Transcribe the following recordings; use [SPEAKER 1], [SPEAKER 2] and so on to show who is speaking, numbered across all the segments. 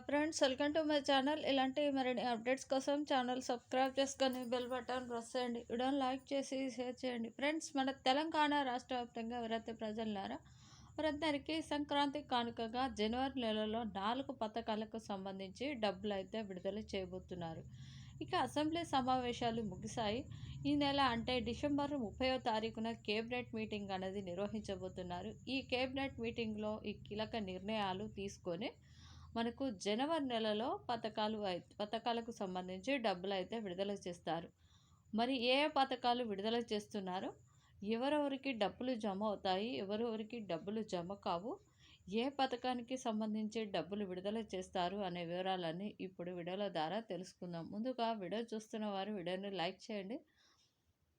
[SPEAKER 1] Friends welcome to my channel. ఇలాంటి మరిన్ని updates కోసం ఛానల్ సబ్స్క్రైబ్ చేసుకొని బెల్ బటన్ ప్రెస్ చేయండి. వీడియోని లైక్ చేసి షేర్ చేయండి. ఫ్రెండ్స్ మన తెలంగాణ రాష్ట్ర వ్యాప్తంగా ఎవరైతే ప్రజలున్నారో వారందరికీ సంక్రాంతి కానుకగా జనవరి నెలలో నాలుగు పథకాలకు సంబంధించి డబ్బులు అయితే విడుదల చేయబోతున్నారు. ఇక అసెంబ్లీ సమావేశాలు ముగిశాయి. ఈ నెల అంటే డిసెంబర్ ముప్పయో తారీఖున కేబినెట్ మీటింగ్ అనేది నిర్వహించబోతున్నారు. ఈ కేబినెట్ మీటింగ్లో ఈ కీలక నిర్ణయాలు తీసుకొని మనకు జనవరి నెలలో పథకాలు పథకాలకు సంబంధించి డబ్బులు అయితే విడుదల చేస్తారు. మరి ఏ పథకాలు విడుదల చేస్తున్నారు ఎవరెవరికి డబ్బులు జమ అవుతాయి ఎవరెవరికి డబ్బులు జమ కావు ఏ పథకానికి సంబంధించి డబ్బులు విడుదల చేస్తారు అనే వివరాలన్నీ ఇప్పుడు వీడియోల ద్వారా తెలుసుకుందాం. ముందుగా వీడియో చూస్తున్న వారు వీడియోని లైక్ చేయండి.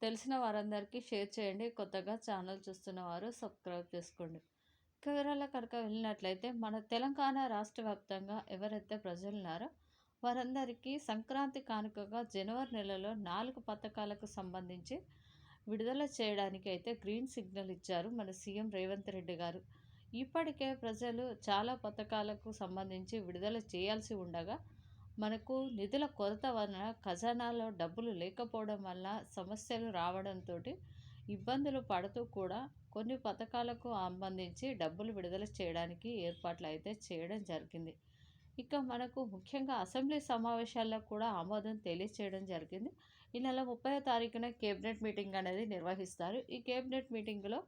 [SPEAKER 1] తెలిసిన వారందరికీ షేర్ చేయండి. కొత్తగా ఛానల్ చూస్తున్న వారు సబ్స్క్రైబ్ చేసుకోండి. కేరళ కనుక వెళ్ళినట్లయితే మన తెలంగాణ రాష్ట్ర వ్యాప్తంగా ఎవరైతే ప్రజలున్నారో వారందరికీ సంక్రాంతి కానుకగా జనవరి నెలలో నాలుగు పథకాలకు సంబంధించి విడుదల చేయడానికి అయితే గ్రీన్ సిగ్నల్ ఇచ్చారు మన సీఎం రేవంత్ రెడ్డి గారు. ఇప్పటికే ప్రజలు చాలా పథకాలకు సంబంధించి విడుదల చేయాల్సి ఉండగా మనకు నిధుల కొరత వలన ఖజానాలో డబ్బులు లేకపోవడం వల్ల సమస్యలు రావడంతో ఇబ్బందులు పడుతూ కూడా కొన్ని పథకాలకు సంబంధించి డబ్బులు విడుదల చేయడానికి ఏర్పాట్లు అయితే చేయడం జరిగింది. ఇక మనకు ముఖ్యంగా అసెంబ్లీ సమావేశాల్లో కూడా ఆమోదం తెలియచేయడం జరిగింది. ఈ నెల ముప్పై తారీఖున కేబినెట్ మీటింగ్ అనేది నిర్వహిస్తారు. ఈ కేబినెట్ మీటింగ్లో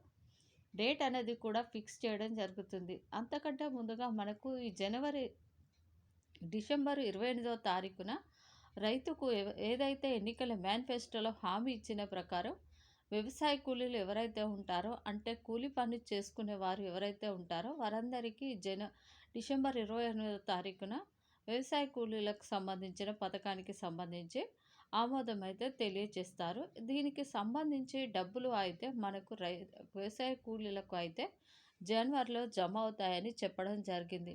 [SPEAKER 1] డేట్ అనేది కూడా ఫిక్స్ చేయడం జరుగుతుంది. అంతకంటే ముందుగా మనకు ఈ జనవరి డిసెంబర్ ఇరవై ఎనిమిదో తారీఖున రైతుకు ఏదైతే ఎన్నికల మేనిఫెస్టోలో హామీ ఇచ్చిన ప్రకారం వ్యవసాయ కూలీలు ఎవరైతే ఉంటారో అంటే కూలి పని చేసుకునే వారు ఎవరైతే ఉంటారో వారందరికీ జన డిసెంబర్ ఇరవై ఎనిమిదో తారీఖున వ్యవసాయ కూలీలకు సంబంధించిన పథకానికి సంబంధించి ఆమోదం అయితే తెలియజేస్తారు. దీనికి సంబంధించి డబ్బులు అయితే మనకు రై వ్యవసాయ కూలీలకు అయితే జనవరిలో జమ అవుతాయని చెప్పడం జరిగింది.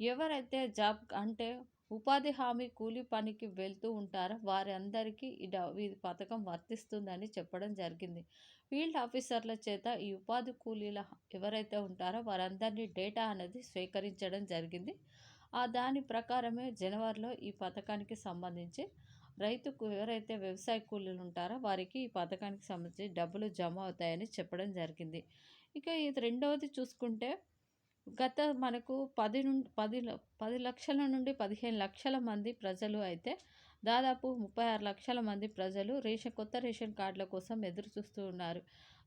[SPEAKER 1] ఎవరైతే జాబ్ అంటే ఉపాధి హామీ కూలీ పనికి వెళ్తూ ఉంటారో? వారందరికీ ఈ ఈ పథకం వర్తిస్తుందని చెప్పడం జరిగింది. ఫీల్డ్ ఆఫీసర్ల చేత ఈ ఉపాధి కూలీల ఎవరైతే ఉంటారో వారందరినీ డేటా అనేది స్వీకరించడం జరిగింది. ఆ దాని ప్రకారమే జనవరిలో ఈ పథకానికి సంబంధించి రైతుకు ఎవరైతే వ్యవసాయ కూలీలు ఉంటారో వారికి ఈ పథకానికి సంబంధించి డబ్బులు జమ అవుతాయని చెప్పడం జరిగింది. ఇక ఇది రెండవది చూసుకుంటే గత మనకు పది నుండి పది పది లక్షల నుండి పదిహేను లక్షల మంది ప్రజలు అయితే దాదాపు ముప్పై ఆరు లక్షల మంది ప్రజలు రేషన్ కొత్త రేషన్ కార్డుల కోసం ఎదురు చూస్తూ ఉన్నారు.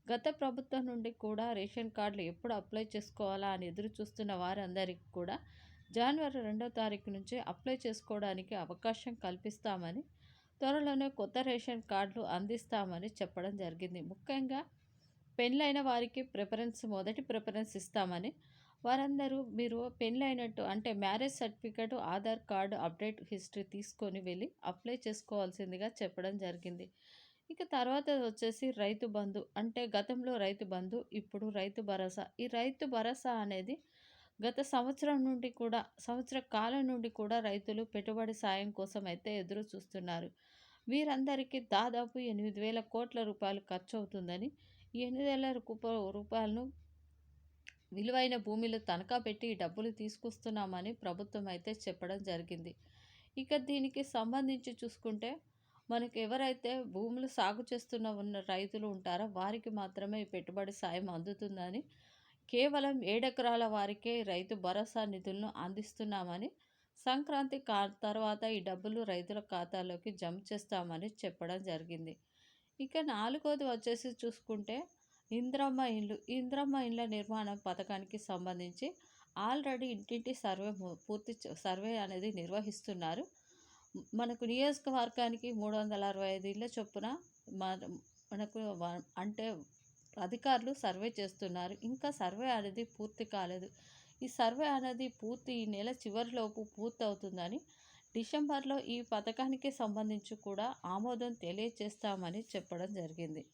[SPEAKER 1] గత ప్రభుత్వం నుండి కూడా రేషన్ కార్డులు ఎప్పుడు అప్లై చేసుకోవాలా అని ఎదురు చూస్తున్న వారందరికీ కూడా జనవరి రెండో తారీఖు నుంచి అప్లై చేసుకోవడానికి అవకాశం కల్పిస్తామని త్వరలోనే కొత్త రేషన్ కార్డులు అందిస్తామని చెప్పడం జరిగింది. ముఖ్యంగా పెళ్ళైన వారికి ప్రిఫరెన్స్ మొదటి ప్రిఫరెన్స్ ఇస్తామని. వారందరూ మీరు పెళ్ళైనట్టు అంటే marriage certificate Aadhaar card update history తీసుకొని వెళ్ళి అప్లై చేసుకోవాల్సిందిగా చెప్పడం జరిగింది. ఇక తర్వాత వచ్చేసి రైతు బంధు అంటే గతంలో రైతు బంధు ఇప్పుడు రైతు భరోసా. ఈ రైతు భరోసా అనేది గత సంవత్సరం నుండి కూడా సంవత్సర కాలం నుండి కూడా రైతులు పెట్టుబడి సాయం కోసం అయితే ఎదురు చూస్తున్నారు. వీరందరికీ దాదాపు ఎనిమిది వేల కోట్ల రూపాయలు ఖర్చు అవుతుందని ఎనిమిదేళ్ళ రూప రూపాయలను విలువైన భూమిలో తనఖా పెట్టి డబ్బులు తీసుకొస్తున్నామని ప్రభుత్వం అయితే చెప్పడం జరిగింది. ఇక దీనికి సంబంధించి చూసుకుంటే మనకు ఎవరైతే భూములు సాగు చేస్తున్న ఉన్న రైతులు ఉంటారో వారికి మాత్రమే పెట్టుబడి సాయం అందుతుందని కేవలం ఏడెకరాల వారికే రైతు భరోసా నిధులను అందిస్తున్నామని సంక్రాంతి కా తర్వాత ఈ డబ్బులు రైతుల ఖాతాలోకి జమ చేస్తామని చెప్పడం జరిగింది. ఇక నాలుగోది వచ్చేసి చూసుకుంటే ఇంద్రమ్మ ఇండ్లు ఇంద్రమ్మ ఇండ్ల నిర్మాణం పథకానికి సంబంధించి ఆల్రెడీ ఇంటింటి సర్వే పూర్తి సర్వే అనేది నిర్వహిస్తున్నారు. మనకు నియోజకవర్గానికి మూడు వందల అరవై ఐదు ఇళ్ళ చొప్పున మనకు అంటే అధికారులు సర్వే చేస్తున్నారు. ఇంకా సర్వే అనేది పూర్తి కాలేదు. ఈ సర్వే అనేది పూర్తి ఈ నెల చివరిలోపు పూర్తి అవుతుందని డిసెంబర్లో ఈ పథకానికి సంబంధించి కూడా ఆమోదం తెలియజేస్తామని చెప్పడం జరిగింది.